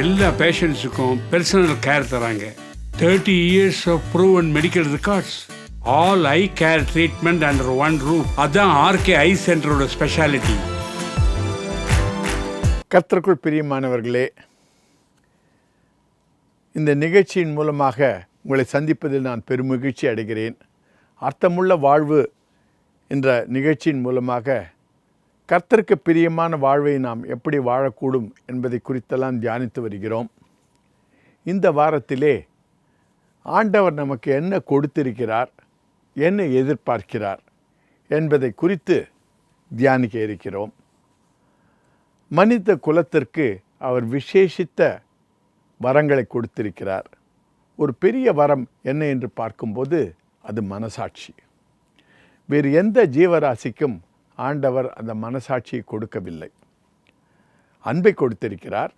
எல்லா பேஷண்ட்ஸுக்கும் personal care தராங்க. Thirty years of proven medical records all eye care treatment under one roof அதுதான் RK eye சென்டரோட speciality கத்திற்குள் பிரியமானவர்களே இந்த நிகழ்ச்சியின் மூலமாக உங்களை சந்திப்பதில் நான் பெருமகிழ்ச்சி அடைகிறேன். அர்த்தமுள்ள வாழ்வு என்ற நிகழ்ச்சியின் மூலமாக கர்த்தருக்கு பிரியமான வாழ்வை நாம் எப்படி வாழக்கூடும் என்பதை குறித்தெல்லாம் தியானித்து வருகிறோம். இந்த வாரத்திலே ஆண்டவர் நமக்கு என்ன கொடுத்திருக்கிறார் என்ன எதிர்பார்க்கிறார் என்பதை குறித்து தியானிக்க இருக்கிறோம். மனித குலத்திற்கு அவர் விசேஷித்த வரங்களை கொடுத்திருக்கிறார். ஒரு பெரிய வரம் என்ன என்று பார்க்கும்போது அது மனசாட்சி. வேறு எந்த ஜீவராசிக்கும் ஆண்டவர் அந்த மனசாட்சியை கொடுக்கவில்லை. அன்பை கொடுத்திருக்கிறார்.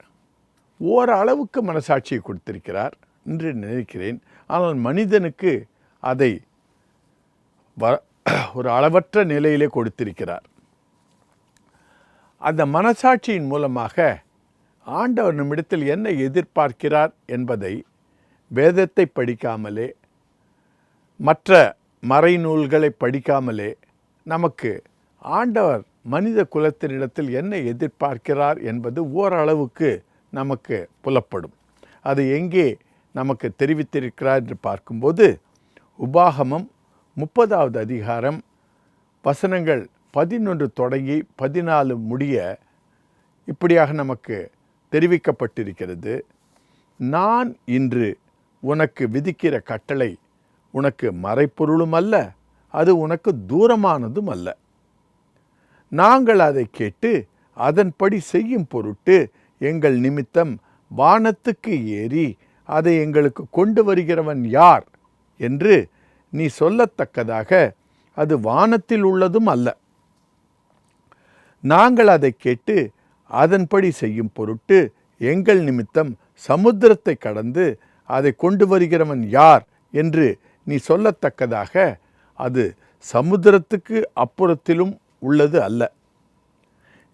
ஓரளவுக்கு மனசாட்சியை கொடுத்திருக்கிறார் என்று நினைக்கிறேன். ஆனால் மனிதனுக்கு அதை வ ஒரு அளவற்ற நிலையிலே கொடுத்திருக்கிறார். அந்த மனசாட்சியின் மூலமாக ஆண்டவர் நம்மிடத்தில் என்ன எதிர்பார்க்கிறார் என்பதை வேதத்தை படிக்காமலே மற்ற மறைநூல்களை படிக்காமலே நமக்கு ஆண்டவர் மனித குலத்தினிடத்தில் என்ன எதிர்பார்க்கிறார் என்பது ஓரளவுக்கு நமக்கு புலப்படும். அது எங்கே நமக்கு தெரிவித்திருக்கிறார் என்று பார்க்கும்போது உபாகமம் முப்பதாவது அதிகாரம் வசனங்கள் பதினொன்று தொடங்கி பதினாலு முடிய இப்படியாக நமக்கு தெரிவிக்கப்பட்டிருக்கிறது. நான் இன்று உனக்கு விதிக்கிற கட்டளை உனக்கு மறைப்பொருளும் அல்ல அது உனக்கு தூரமானதும் அல்ல. நாங்கள் அதை கேட்டு அதன்படி செய்யும் பொருட்டு எங்கள் நிமித்தம் வானத்துக்கு ஏறி அதை எங்களுக்கு கொண்டு வருகிறவன் யார் என்று நீ சொல்லத்தக்கதாக அது வானத்தில் உள்ளதும் அல்ல. நாங்கள் அதை கேட்டு அதன்படி செய்யும் பொருட்டு எங்கள் நிமித்தம் சமுத்திரத்தை கடந்து அதை கொண்டு வருகிறவன் யார் என்று நீ சொல்லத்தக்கதாக அது சமுத்திரத்துக்கு அப்புறத்திலும் உள்ளது அல்ல.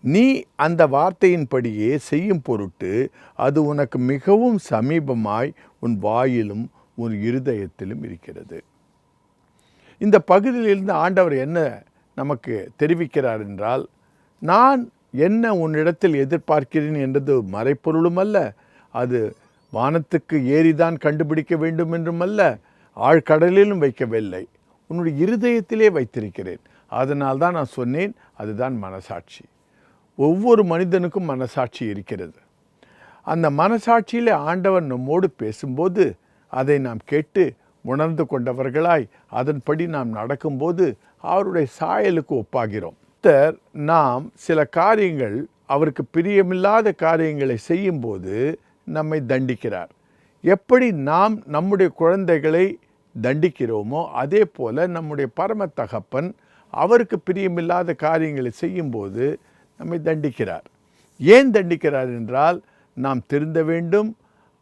நீ அந்த வார்த்தையின்படியே செய்யும் பொருட்டு அது உனக்கு மிகவும் சமீபமாய் உன் வாயிலும் உன் இருதயத்திலும் இருக்கிறது. இந்த பகுதியிலிருந்து ஆண்டவர் என்ன நமக்கு தெரிவிக்கிறார் என்றால் நான் என்ன உன்னிடத்தில் எதிர்பார்க்கிறேன் என்றது மறைப்பொருளும் அல்ல அது வானத்துக்கு ஏறிதான் கண்டுபிடிக்க வேண்டும் என்றும் அல்ல ஆழ்கடலிலும் வைக்கவில்லை. உன்னுடைய இருதயத்திலே வைத்திருக்கிறேன். அதனால் தான் நான் சொன்னேன் அதுதான் மனசாட்சி. ஒவ்வொரு மனிதனுக்கும் மனசாட்சி இருக்கிறது. அந்த மனசாட்சியில் ஆண்டவர் நம்மோடு பேசும்போது அதை நாம் கேட்டு உணர்ந்து கொண்டவர்களாய் அதன்படி நாம் நடக்கும்போது அவருடைய சாயலுக்கு ஒப்பாகிறோம். கர்த்தர் நாம் சில காரியங்கள் அவருக்கு பிரியமில்லாத காரியங்களை செய்யும்போது நம்மை தண்டிக்கிறார். எப்படி நாம் நம்முடைய குழந்தைகளை தண்டிக்கிறோமோ அதே போல் நம்முடைய பரம தகப்பன் அவருக்கு பிரியமில்லாத காரியங்களை செய்யும்போது நம்மை தண்டிக்கிறார். ஏன் தண்டிக்கிறார் என்றால் நாம் திருந்த வேண்டும்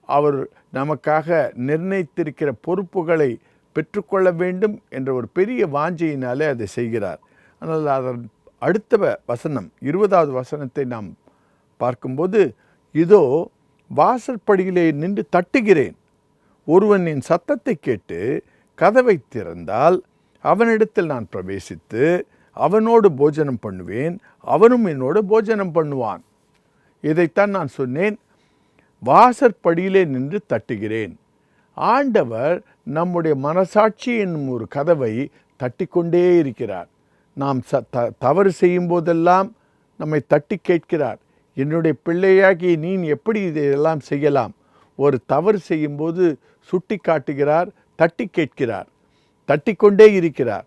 அவர் நமக்காக நிர்ணயித்திருக்கிற பொறுப்புகளை பெற்றுக்கொள்ள வேண்டும் என்ற ஒரு பெரிய வாஞ்சையினாலே அதை செய்கிறார். ஆனால் அதன் அடுத்த வசனம் இருபதாவது வசனத்தை நாம் பார்க்கும்போது இதோ வாசற்படியிலே நின்று தட்டுகிறேன். ஒருவன் என் சத்தத்தை கேட்டு கதவை திறந்தால் அவனிடத்தில் நான் பிரவேசித்து அவனோடு போஜனம் பண்ணுவேன் அவனும் என்னோடு போஜனம் பண்ணுவான். இதைத்தான் நான் சொன்னேன் வாசற்படியிலே நின்று தட்டுகிறேன். ஆண்டவர் நம்முடைய மனசாட்சி என்னும் ஒரு கதவை தட்டிக்கொண்டே இருக்கிறார். நாம் ச த தவறு செய்யும் போதெல்லாம் நம்மை தட்டி கேட்கிறார். என்னுடைய பிள்ளையாகி நீ எப்படி இதையெல்லாம் செய்யலாம்? ஒரு தவறு செய்யும்போது சுட்டி காட்டுகிறார் தட்டி கேட்கிறார். தட்டிக்கொண்டே இருக்கிறார்.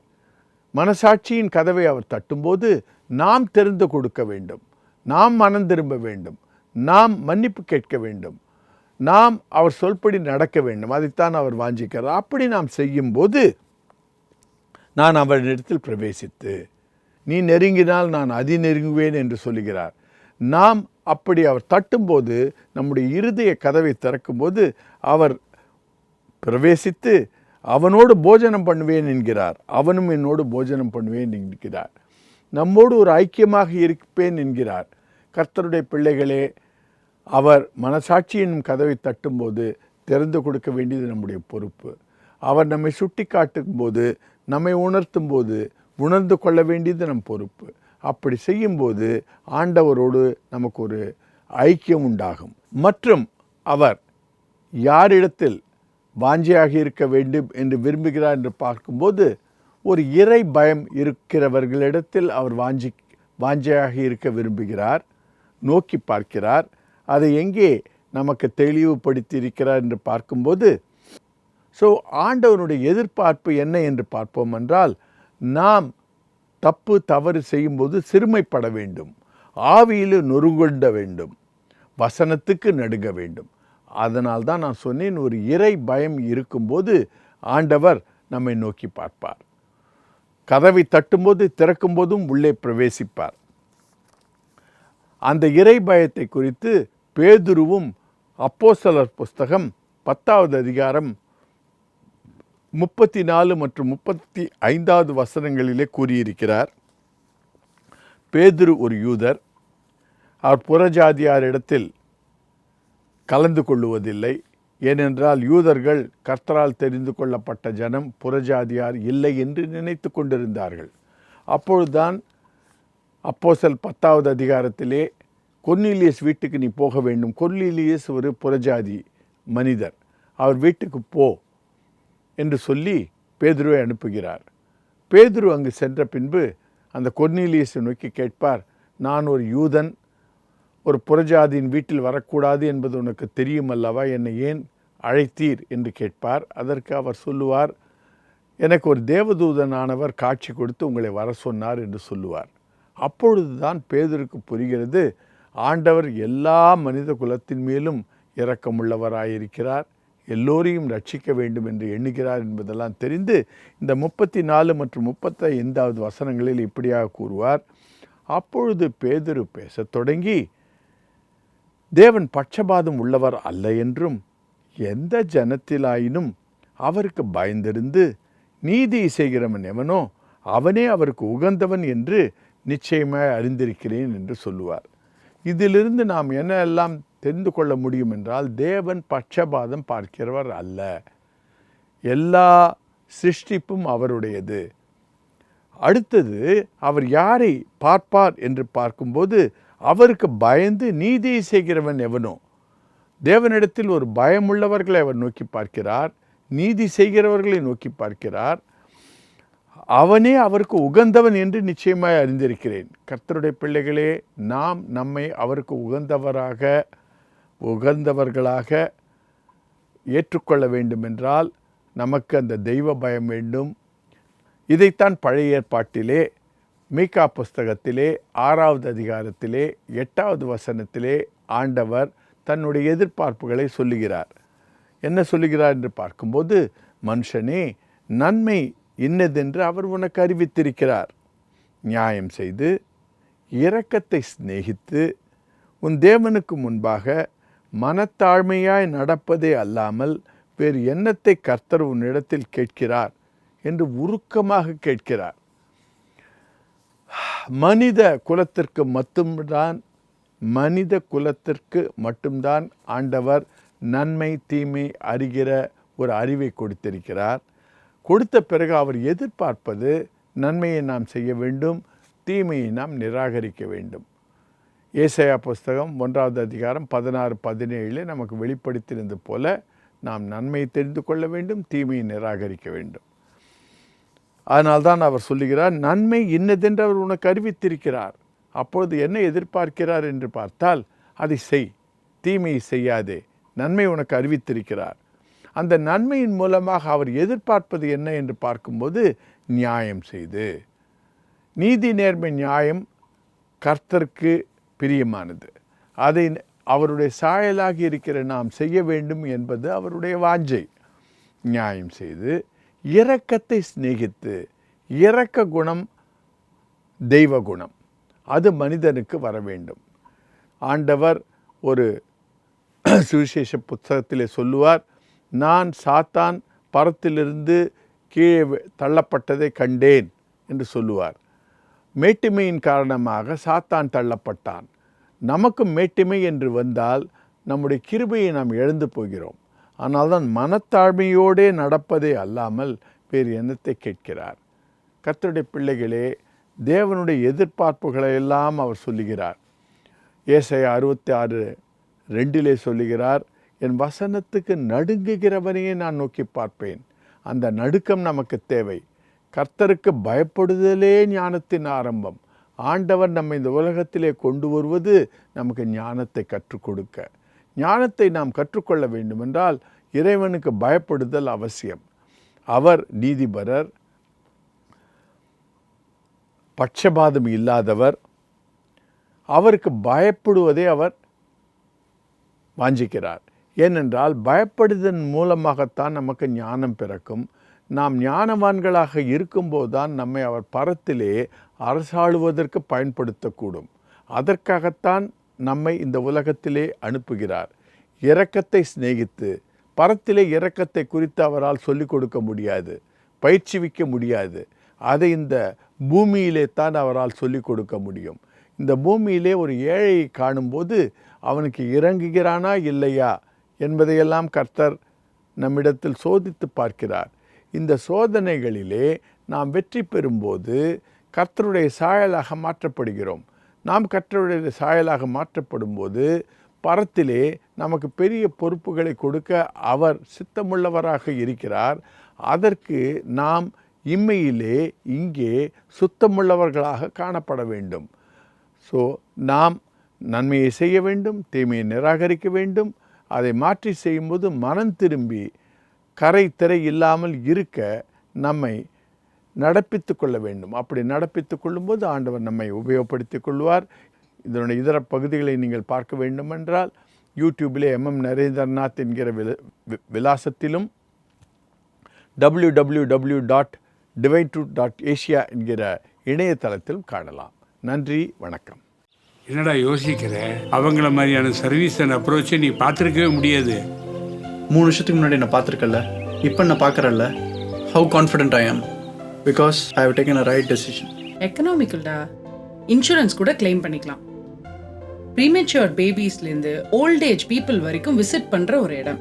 மனசாட்சியின் கதவை அவர் தட்டும்போது நாம் தெரிந்து கொடுக்க வேண்டும். நாம் மனம் திரும்ப வேண்டும். நாம் மன்னிப்பு கேட்க வேண்டும். நாம் அவர் சொல்படி நடக்க வேண்டும். அதைத்தான் அவர் வாஞ்சிக்கிறார். அப்படி நாம் செய்யும்போது நான் அவரிடத்தில் பிரவேசித்து நீ நெருங்கினால் நான் அதி நெருங்குவேன் என்று சொல்லுகிறார். நாம் அப்படி அவர் தட்டும்போது நம்முடைய இருதய கதவை திறக்கும்போது அவர் பிரவேசித்து அவனோடு போஜனம் பண்ணுவேன் என்கிறார். அவனும் என்னோடு போஜனம் பண்ணுவேன் என்கிறார். நம்மோடு ஒரு ஐக்கியமாக இருப்பேன் என்கிறார். கர்த்தருடைய பிள்ளைகளே அவர் மனசாட்சியின் கதவை தட்டும்போது திறந்து கொடுக்க வேண்டியது நம்முடைய பொறுப்பு. அவர் நம்மை சுட்டி காட்டும்போது நம்மை உணர்த்தும் போது உணர்ந்து கொள்ள வேண்டியது நம் பொறுப்பு. அப்படி செய்யும்போது ஆண்டவரோடு நமக்கு ஒரு ஐக்கியம் உண்டாகும். மற்றும் அவர் யாரிடத்தில் வாஞ்சியாக இருக்க வேண்டும் என்று விரும்புகிறார் என்று பார்க்கும்போது ஒரு இறை பயம் இருக்கிறவர்களிடத்தில் அவர் வாஞ்சி வாஞ்சியாக இருக்க விரும்புகிறார் நோக்கி பார்க்கிறார் அதை எங்கே நமக்கு தெளிவுபடுத்தி இருக்கிறார் என்று பார்க்கும்போது ஸோ ஆண்டவனுடைய எதிர்பார்ப்பு என்ன என்று பார்ப்போம் என்றால் நாம் தப்பு தவறு செய்யும்போது சிறுமைப்பட வேண்டும் ஆவியில் நொறுங்கொண்ட வேண்டும் வசனத்துக்கு நடுங்க வேண்டும் அதனால் தான் நான் சொன்னேன் ஒரு இறை பயம் இருக்கும்போது ஆண்டவர் நம்மை நோக்கி பார்ப்பார். கதவை தட்டும்போது திறக்கும்போதும் உள்ளே பிரவேசிப்பார். அந்த இறை பயத்தை குறித்து பேதுருவும் அப்போஸ்தலர் புஸ்தகம் பத்தாவது அதிகாரம் முப்பத்தி நாலு மற்றும் முப்பத்தி ஐந்தாவது வசனங்களிலே கூறியிருக்கிறார். பேதுரு ஒரு யூதர். அவர் புறஜாதியாரிடத்தில் கலந்து கொள்ளுவதில்லை. ஏனென்றால் யூதர்கள் கர்த்தரால் தெரிந்து கொள்ளப்பட்ட ஜனம் புறஜாதியார் இல்லை என்று நினைத்து கொண்டிருந்தார்கள். அப்பொழுதுதான் அப்போசல் பத்தாவது அதிகாரத்திலே கொர்னீலியஸ் வீட்டுக்கு நீ போக வேண்டும். கொர்னீலியஸ் ஒரு புறஜாதி மனிதர். அவர் வீட்டுக்கு போ என்று சொல்லி பேதுருவை அனுப்புகிறார். பேதுரு அங்கு சென்ற பின்பு அந்த கொர்னீலியஸை நோக்கி கேட்பார் நான் ஒரு யூதன் ஒரு புறஜாதியின் வீட்டில் வரக்கூடாது என்பது உனக்கு தெரியும் அல்லவா? என்னை ஏன் அழைத்தீர்? என்று கேட்பார். அதற்கு அவர் சொல்லுவார் எனக்கு ஒரு தேவதூதனானவர் காட்சி கொடுத்து உங்களை வர சொன்னார் என்று சொல்லுவார். அப்பொழுது தான் பேதருக்கு புரிகிறது ஆண்டவர் எல்லா மனித குலத்தின் மேலும் இரக்கமுள்ளவராயிருக்கிறார். எல்லோரையும் ரட்சிக்க வேண்டும் என்று எண்ணுகிறார் என்பதெல்லாம் தெரிந்து இந்த முப்பத்தி நாலு மற்றும் முப்பத்தி ஐந்தாவது வசனங்களில் இப்படியாக கூறுவார் அப்பொழுது பேதுரு பேசத் தொடங்கி தேவன் பட்சபாதம் உள்ளவர் அல்ல என்றும் எந்த ஜனத்திலாயினும் அவருக்கு பயந்திருந்து நீதி செய்கிறவன் எவனோ அவனே அவருக்கு உகந்தவன் என்று நிச்சயமாய் அறிந்திருக்கிறேன் என்று சொல்லுவார். இதிலிருந்து நாம் என்ன எல்லாம் தெரிந்து கொள்ள முடியும் என்றால் தேவன் பட்சபாதம் பார்க்கிறவர் அல்ல. எல்லா சிருஷ்டிப்பும் அவருடையது. அடுத்தது அவர் யாரை பார்ப்பார் என்று பார்க்கும்போது அவருக்கு பயந்து நீதியை செய்கிறவன் எவனோ? தேவனிடத்தில் ஒரு பயமுள்ளவர்களை அவர் நோக்கி பார்க்கிறார் நீதி செய்கிறவர்களை நோக்கி பார்க்கிறார். அவனே அவருக்கு உகந்தவன் என்று நிச்சயமாய் அறிந்திருக்கிறேன். கர்த்தருடைய பிள்ளைகளே நாம் நம்மை அவருக்கு உகந்தவராக உகந்தவர்களாக ஏற்றுக்கொள்ள வேண்டுமென்றால் நமக்கு அந்த தெய்வ பயம் வேண்டும். இதைத்தான் பழைய ஏற்பாட்டிலே மீகா புஸ்தகத்திலே ஆறாவது அதிகாரத்திலே எட்டாவது வசனத்திலே ஆண்டவர் தன்னுடைய எதிர்பார்ப்புகளை சொல்லுகிறார். என்ன சொல்லுகிறார் என்று பார்க்கும்போது மனுஷனே நன்மை இன்னதென்று அவர் உனக்கு அறிவித்திருக்கிறார். நியாயம் செய்து இரக்கத்தை சிநேகித்து உன் தேவனுக்கு முன்பாக மனத்தாழ்மையாய் நடப்பதே அல்லாமல் வேறு எண்ணத்தை கர்த்தர் உன்னிடத்தில் கேட்கிறார் என்று உருக்கமாக கேட்கிறார். மனித குலத்திற்கு மட்டும்தான் மனித குலத்திற்கு மட்டும்தான் ஆண்டவர் நன்மை தீமை அறிகிற ஒரு அறிவை கொடுத்திருக்கிறார். கொடுத்த பிறகு அவர் எதிர்பார்ப்பது நன்மையை நாம் செய்ய வேண்டும் தீமையை நாம் நிராகரிக்க வேண்டும். ஏசையா புஸ்தகம் ஒன்றாவது அதிகாரம் பதினாறு பதினேழில் நமக்கு வெளிப்படுத்தினது போல நாம் நன்மையை தெரிந்து கொள்ள வேண்டும் தீமையை நிராகரிக்க வேண்டும். அதனால்தான் அவர் சொல்லுகிறார் நன்மை இன்னதென்று அவர் உனக்கு அறிவித்திருக்கிறார். அப்பொழுது என்ன எதிர்பார்க்கிறார் என்று பார்த்தால் அதை செய் தீமையை செய்யாதே நன்மை உனக்கு அறிவித்திருக்கிறார். அந்த நன்மையின் மூலமாக அவர் எதிர்பார்ப்பது என்ன என்று பார்க்கும்போது நியாயம் செய்து. நீதி நேர்மை நியாயம் கர்த்தருக்கு பிரியமானது. அதை அவருடைய சாயலாகி இருக்கிற நாம் செய்ய வேண்டும் என்பது அவருடைய வாஞ்சை. நியாயம் செய்து இரக்கத்தை சிநேகித்து இரக்க குணம் தெய்வ குணம். அது மனிதனுக்கு வர வேண்டும். ஆண்டவர் ஒரு சுவிசேஷ புத்தகத்திலே சொல்லுவார் நான் சாத்தான் பரத்திலிருந்து கீழே தள்ளப்பட்டதை கண்டேன் என்று சொல்லுவார். மேட்டுமையின் காரணமாக சாத்தான் தள்ளப்பட்டான். நமக்கு மேட்டுமை என்று வந்தால் நம்முடைய கிருபையை நாம் இழந்து போகிறோம். ஆனால்தான் மனத்தாழ்மையோடே நடப்பதே அல்லாமல் வேறு எண்ணத்தை கேட்கிறார். கத்தருடைய பிள்ளைகளே தேவனுடைய எதிர்பார்ப்புகளை எல்லாம் அவர் சொல்லுகிறார். ஏசை அறுபத்தி ஆறு ரெண்டிலே சொல்லுகிறார் என் வசனத்துக்கு நடுங்குகிறவனையே நான் நோக்கி பார்ப்பேன். அந்த நடுக்கம் நமக்கு தேவை. கர்த்தருக்கு பயப்படுதலே ஞானத்தின் ஆரம்பம். ஆண்டவர் நம்மை இந்த உலகத்திலே கொண்டு வருவது நமக்கு ஞானத்தை கற்றுக் கொடுக்க. ஞானத்தை நாம் கற்றுக்கொள்ள வேண்டுமென்றால் இறைவனுக்கு பயப்படுதல் அவசியம். அவர் நீதிபரர் பட்சபாதம் இல்லாதவர் அவருக்கு பயப்படுவதை அவர் வாஞ்சிக்கிறார். ஏனென்றால் பயப்படுதன் மூலமாகத்தான் நமக்கு ஞானம் பிறக்கும். நாம் ஞானவான்களாக இருக்கும்போதுதான் நம்மை அவர் பரத்திலே அரசாளுவதற்கு பயன்படுத்தக்கூடும். அதற்காகத்தான் நம்மை இந்த உலகத்திலே அனுப்புகிறார். இரக்கத்தை சிநேகித்து பரத்திலே இரக்கத்தை குறித்து அவரால் சொல்லிக் கொடுக்க முடியாது பயிற்சிவிக்க முடியாது. அதை இந்த பூமியிலே தான் அவரால் சொல்லிக் கொடுக்க முடியும். இந்த பூமியிலே ஒரு ஏழையை காணும்போது அவனுக்கு இறங்குகிறானா இல்லையா என்பதையெல்லாம் கர்த்தர் நம்மிடத்தில் சோதித்து பார்க்கிறார். இந்த சோதனைகளிலே நாம் வெற்றி பெறும்போது கர்த்தருடைய சாயலாக மாற்றப்படுகிறோம். நாம் கர்த்தருடைய சாயலாக மாற்றப்படும்போது பரத்திலே நமக்கு பெரிய பொறுப்புகளை கொடுக்க அவர் சித்தமுள்ளவராக இருக்கிறார். அதற்கு நாம் இம்மையிலே இங்கே சுத்தமுள்ளவர்களாக காணப்பட வேண்டும். ஸோ நாம் நன்மையை செய்ய வேண்டும் தீமையை நிராகரிக்க வேண்டும். அதை மாற்றி செய்யும்போது மனம் திரும்பி கரை திரை இல்லாமல் இருக்க நம்மை நடப்பித்து கொள்ள வேண்டும். அப்படி நடப்பித்து கொள்ளும்போது ஆண்டவர் நம்மை உபயோகப்படுத்திக் கொள்வார். இதனுடைய இதர பகுதிகளை நீங்கள் பார்க்க வேண்டுமென்றால் யூடியூபிலே எம்எம் நரேந்திரநாத் என்கிற வில வி- விலாசத்திலும் W W W dot divine truth dot Asia என்கிற இணையதளத்திலும் காணலாம். நன்றி வணக்கம். என்னடா யோசிக்கிற? அவங்கள மாதிரியான சர்வீஸ் அண்ட் அப்ரோச்சை நீ பார்த்துருக்கவே முடியாது. மூணு வருஷத்துக்கு முன்னாடி நான் பார்த்துருக்கல இப்போ நான் பார்க்குறேன்ல how confident I am because I have taken a right decision எக்கனாமிக்கல்டா insurance கூட கிளைம் பண்ணிக்கலாம் ப்ரீமெச்சுவர் பேபிஸ்லேருந்து ஓல்ட் ஏஜ் பீப்புள் வரைக்கும் விசிட் பண்ணுற ஒரு இடம்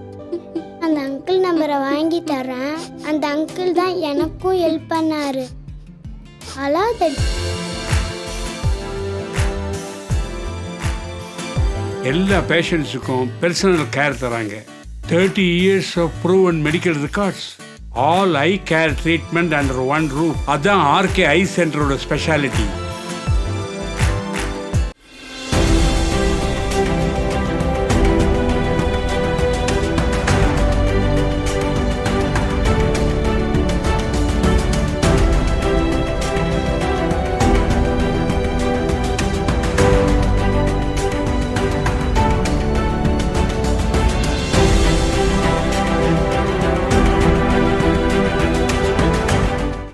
அந்த அங்கிள் நம்பரை வாங்கி தரேன் அந்த அங்கிள் தான் எனக்கும் ஹெல்ப் பண்ணாரு. அழாத. எல்லா பேஷண்ட்ஸுக்கும் பர்சனல் கேர் தராங்க. Thirty years of proven medical records all eye care treatment under one roof அதான் ஆர்கே ஐ சென்டரோட ஸ்பெஷாலிட்டி